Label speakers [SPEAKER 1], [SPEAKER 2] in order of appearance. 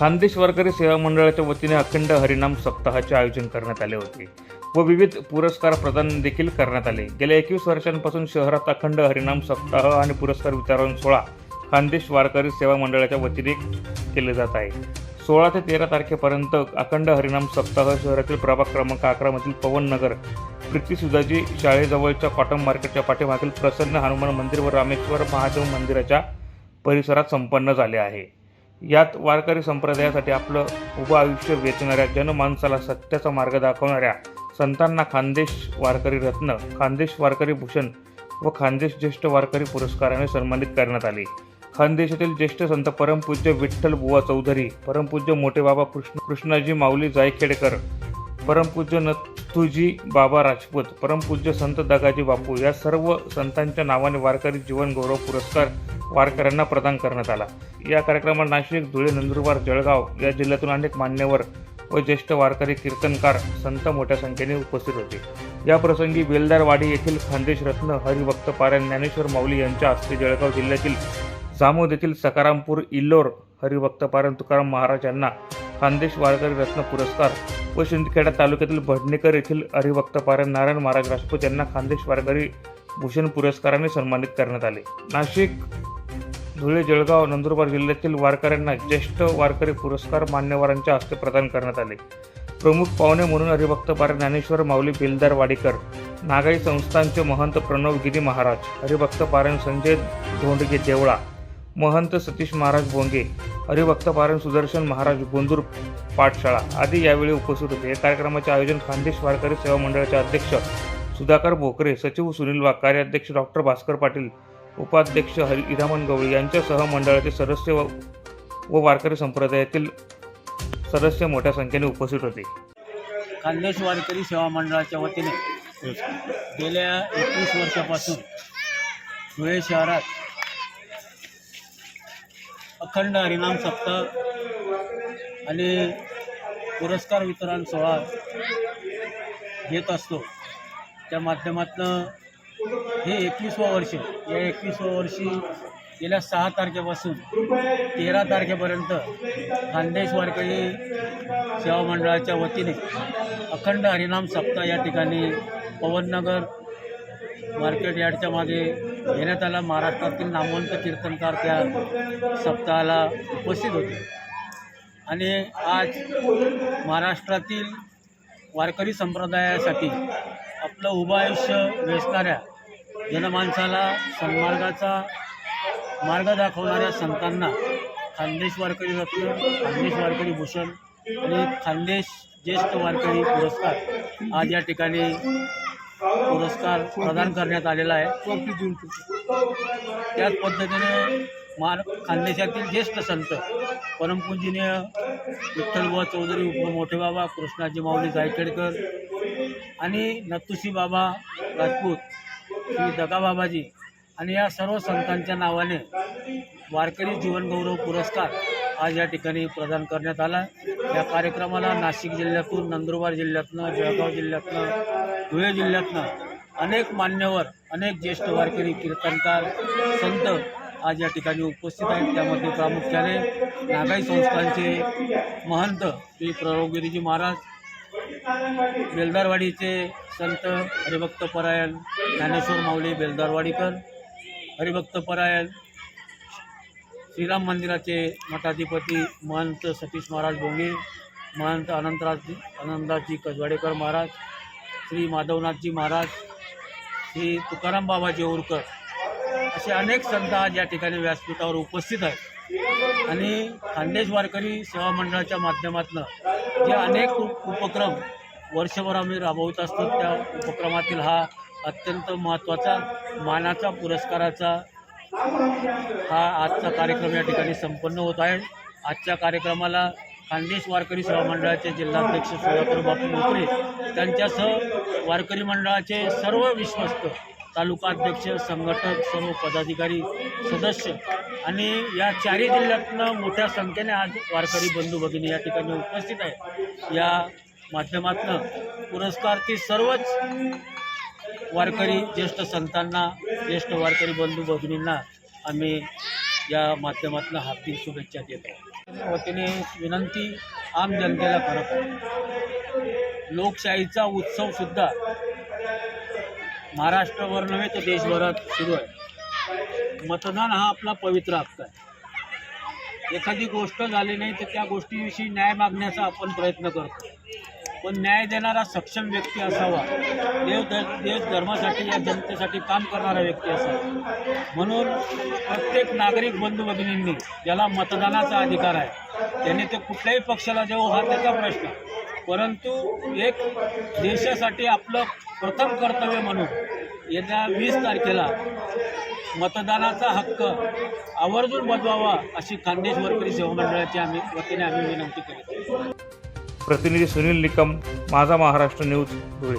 [SPEAKER 1] खानदेश वारकरी सेवा मंडळाच्या वतीने अखंड हरिनाम सप्ताहाचे आयोजन करण्यात आले होते व विविध पुरस्कार प्रदान देखील करण्यात आले. गेल्या एकवीस वर्षांपासून शहरात अखंड हरिनाम सप्ताह आणि पुरस्कार वितरण सोहळा खानदेश वारकरी सेवा मंडळाच्या वतीने केले जात आहे. सोळा ते तेरा तारखेपर्यंत अखंड हरिनाम सप्ताह शहरातील प्रभाग क्रमांक अकरामधील पवन नगर प्रीती सुधाजी शाळेजवळच्या कॉटन मार्केटच्या पाठीमागील प्रसन्न हनुमान मंदिर व रामेश्वर महादेव मंदिराच्या परिसरात संपन्न झाले आहे. यात वारकरी संप्रदायासाठी आपलं उभं आयुष्य वेचणाऱ्या जनमानसाला सत्याचा मार्ग दाखवणाऱ्या संतांना खानदेश वारकरी रत्न खानदेश वारकरी भूषण व खानदेश ज्येष्ठ वारकरी पुरस्काराने सन्मानित करण्यात आले. खानदेशातील ज्येष्ठ संत परमपूज्य विठ्ठल बुवा चौधरी परमपूज्य मोठे बाबा कृष्ण कृष्णाजी माऊली जायखेडकर परमपूज्य नथुजी बाबा राजपूत परमपूज्य संत दगाजी बापू या सर्व संतांच्या नावाने वारकरी जीवन गौरव पुरस्कार वारकऱ्यांना प्रदान करण्यात आला. या कार्यक्रमात नाशिक धुळे नंदुरबार जळगाव या जिल्ह्यातून अनेक मान्यवर व ज्येष्ठ वारकरी कीर्तनकार संत मोठ्या संख्येने उपस्थित होते. या प्रसंगी बेलदारवाडी येथील खानदेश रत्न हरिभक्त पारायण ज्ञानेश्वर माऊली यांच्या हस्ते जळगाव जिल्ह्यातील जामोद येथील सकारामपूर इल्लोर हरिभक्त पारायण तुकाराम महाराज यांना खानदेश वारकरी रत्न पुरस्कार व शिंदखेडा तालुक्यातील भडणेकर येथील हरिभक्त पारायण नारायण महाराज राजपूत यांना खानदेश वारकरी भूषण पुरस्काराने सन्मानित करण्यात आले. नाशिक धुळे जळगाव नंदुरबार जिल्ह्यातील वारकऱ्यांना ज्येष्ठ वारकरी पुरस्कार मान्यवरांच्या हस्ते प्रदान करण्यात आले. प्रमुख पाहुणे म्हणून हरिभक्त पार ज्ञानेश्वर माऊली बेलदार वाडीकर नागाई संस्थांचे महंत प्रणवगिरी महाराज हरिभक्त पारायण संजय धोंडगे देवळा महंत सतीश महाराज भोंगे हरिभक्त पारायण सुदर्शन महाराज गोंदूर पाठशाळा आदी यावेळी उपस्थित होते. या कार्यक्रमाचे आयोजन खानदेश वारकरी सेवा मंडळाचे अध्यक्ष सुधाकर भोकरे सचिव सुनील वाघ कार्याध्यक्ष डॉक्टर भास्कर पाटील उपाध्यक्ष हरि इरामन गवळी यांच्यासह मंडळाचे सदस्य व व वारकरी संप्रदायातील सदस्य मोठ्या संख्येने उपस्थित होते.
[SPEAKER 2] खानदेश वारकरी सेवा मंडळाच्या वतीने गेल्या एकवीस वर्षापासून धुळे शहरात अखंड हरिनाम सप्ताह आणि पुरस्कार वितरण सोहळा घेत असतो. त्या माध्यमातून हे एकवीसवं वर्ष या एकवीसवं वर्षी गेल्या सहा तारखेपासून तेरा तारखेपर्यंत खानदेश वारकरी सेवा मंडळाच्या वतीने अखंड हरिनाम सप्ताह या ठिकाणी पवननगर मार्केट यार्डच्या मागे घेण्यात आला. महाराष्ट्रातील नामवंत कीर्तनकार त्या सप्ताहाला उपस्थित होते. आणि आज महाराष्ट्रातील वारकरी संप्रदायासाठी आपलं उभं आयुष्य वेचणाऱ्या जनमानसाला सन्मार्गाचा मार्ग दाखवणाऱ्या संतांना खानदेश वारकरी रत्न खानदेश वारकरी भूषण आणि खानदेश ज्येष्ठ वारकरी पुरस्कार आज या ठिकाणी पुरस्कार प्रदान करण्यात आलेला आहे. त्याच पद्धतीने मार खानदेशातील ज्येष्ठ संत परमपूजनीय विठ्ठलबुवा चौधरी उप मोठे बाबा कृष्णाजी माऊली जायखेडकर आणि नत्तुशी बाबा राजपूत श्री दगाबाबाजी आणि या सर्व संतांच्या नावाने वारकरी जीवनगौरव पुरस्कार आज या ठिकाणी प्रदान करण्यात आला. या कार्यक्रमाला नाशिक जिल्ह्यातून नंदुरबार जिल्ह्यातनं जळगाव जिल्ह्यातनं धुळे जिल्ह्यातनं अनेक मान्यवर अनेक ज्येष्ठ वारकरी कीर्तनकार संत आज या ठिकाणी उपस्थित आहेत. त्यामध्ये प्रामुख्याने नागाई संस्थांचे महंत श्री प्रभुगिरीजी महाराज बेलदारवाडीचे संत हरिभक्त परायण ज्ञानेश्वर माऊली बेलदारवाडीकर हरिभक्त परायण श्रीराम मंदिराचे मठाधिपती महंत सतीश महाराज भोंगे महंत अनंतराज आनंदाजी कजवाडेकर महाराज श्री माधवनाथजी महाराज श्री तुकाराम बाबाजी ओरकर असे अनेक संत आज या ठिकाणी व्यासपीठावर उपस्थित आहेत. आणि खानदेश वारकरी सेवा मंडळाच्या माध्यमातून जे अनेक उप उपक्रम वर्षभर आम्ही राबवत असतो. त्या उपक्रमातील हा अत्यंत महत्त्वाचा मानाचा पुरस्काराचा हा आजचा कार्यक्रम या ठिकाणी संपन्न होत आहे. आजच्या कार्यक्रमाला खानदेश वारकरी सेवा मंडळाचे जिल्हाध्यक्ष सुधाकर बापू मोकरे त्यांच्यासह वारकरी मंडळाचे सर्व विश्वस्त तालुका अध्यक्ष संघटक सर्व पदाधिकारी सदस्य आणि या चारही जिल्ह्यातनं मोठ्या संख्येने आज वारकरी बंधू भगिनी या ठिकाणी उपस्थित आहेत. या माध्यमातनं पुरस्कार ती सर्वच वारकरी ज्येष्ठ संतांना ज्येष्ठ वारकरी बंधू भगिनींना आम्ही या माध्यमातून हार्दिक शुभेच्छा देतो वतीने विनंती आम जनतेला करत आहोत. लोकशाहीचा उत्सवसुद्धा महाराष्ट्रावर नव्हे तर देशभरात सुरू आहे. मतदान हा आपला पवित्र हक्क आहे. एखादी गोष्ट झाली नाही तर त्या गोष्टीविषयी न्याय मागण्याचा आपण प्रयत्न करतो. पण न्याय देणारा सक्षम व्यक्ती असावा. देव देश धर्मासाठी या जनतेसाठी काम करणारा व्यक्ती असावा. म्हणून प्रत्येक नागरिक बंधू भगिनींनी ज्याला मतदानाचा अधिकार आहे त्याने ते कुठल्याही पक्षाला देऊ हा त्याचा प्रश्न परंतु एक देशासाठी आपलं प्रथम कर्तव्य म्हणून येत्या वीस तारखेला मतदानाचा हक्क आवर्जून बजवावा अशी खानदेश वरकरी सेवा मंडळाची आम्ही वतीने आम्ही विनंती करीत
[SPEAKER 1] प्रतिनिधी सुनील निकम माझा महाराष्ट्र न्यूज धुळे.